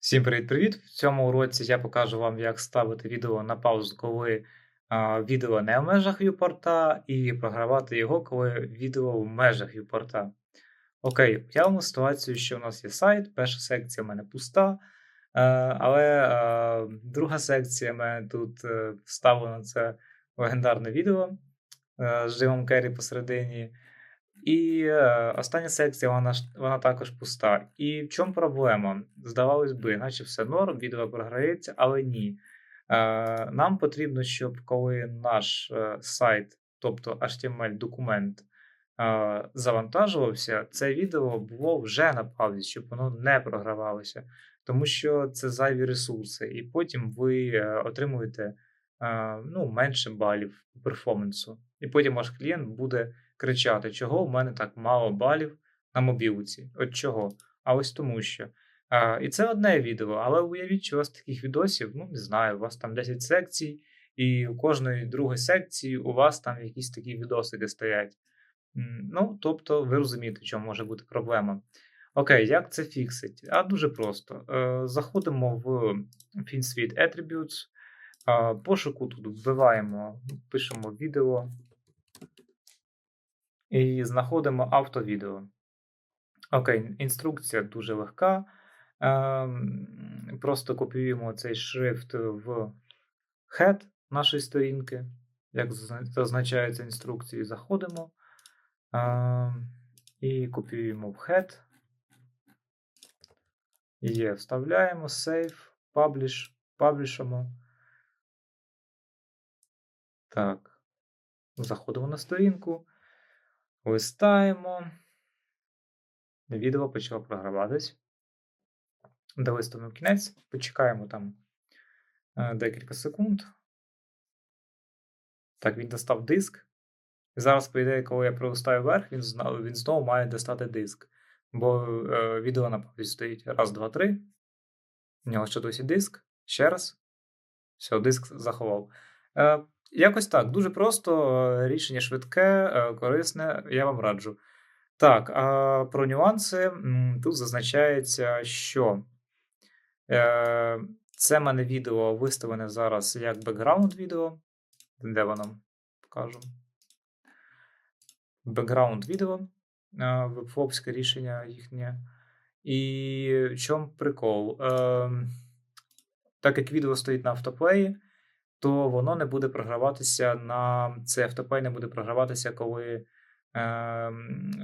Всім привіт-привіт! В цьому уроці я покажу вам, як ставити відео на паузу, коли а, відео не в межах viewport, і програвати його, коли відео в межах viewport. Окей, уявимо ситуацію, що у нас є сайт, перша секція в мене пуста, е, але е, друга секція в мене тут е, вставлено це легендарне відео е, з Джимом Керрі посередині. І е, остання секція, вона вона також пуста. І в чому проблема? Здавалось би, наче все норм, відео програється, але ні. Е, Нам потрібно, щоб коли наш е, сайт, тобто HTML-документ, завантажувався, це відео було вже на паузі, щоб воно не програвалося. Тому що це зайві ресурси, і потім ви отримуєте ну, менше балів перформансу. І потім ваш клієнт буде кричати, чого в мене так мало балів на мобілці. От чого? А ось тому що. А, І це одне відео, але уявіть, що у вас таких відосів, ну не знаю, у вас там 10 секцій, і у кожної другої секції у вас там якісь такі відосики стоять. Ну, тобто, ви розумієте, в чому може бути проблема. Окей, як це фіксить? А дуже просто. Е, Заходимо в FinSuite Attributes, пошуку тут вбиваємо, пишемо відео і знаходимо автовідео. Окей, інструкція дуже легка. Ем, Просто копіюємо цей шрифт в head нашої сторінки, як зазначається інструкції, заходимо ем, і копіюємо в head. Є, вставляємо, save, publish, паблішимо. Так, заходимо на сторінку. Листаємо. Відео почало програватись. Долистуємо кінець, почекаємо там е, декілька секунд. Так, він достав диск. Зараз, по ідеї, коли я пролистаю вверх, він він знову має достати диск. Бо е, відео на паузі стоїть. Раз, два, три. У нього ще досі диск. Ще раз. Все, диск заховав. Е, Якось так. Дуже просто, е, рішення швидке, е, корисне, я вам раджу. Так, а про нюанси тут зазначається, що е, це в мене відео виставлене зараз як бекграунд відео. Де воно? Покажу. Бекграунд відео, вебфобське рішення їхнє. І в чому прикол? Ем, так як відео стоїть на автоплеї то воно не буде програватися на цей автопей не буде програватися, коли е,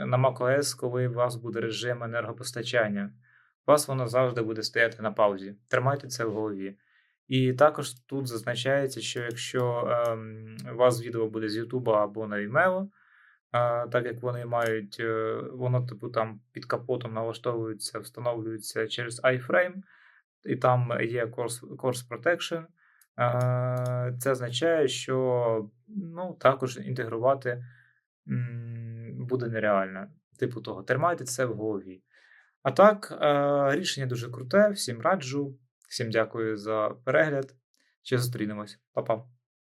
на macOS, коли у вас буде режим енергопостачання. У вас воно завжди буде стояти на паузі. Тримайте це в голові. І також тут зазначається, що якщо е, у вас відео буде з YouTube або на Vimeo, е, так як вони мають, е, воно типу там під капотом налаштовується, встановлюється через iFrame, і там є Course, course Protection. Це означає, що ну, також інтегрувати буде нереально. Типу того, тримайте це в голові. А так, рішення дуже круте, всім раджу, всім дякую за перегляд. Ще зустрінемось, Па-па.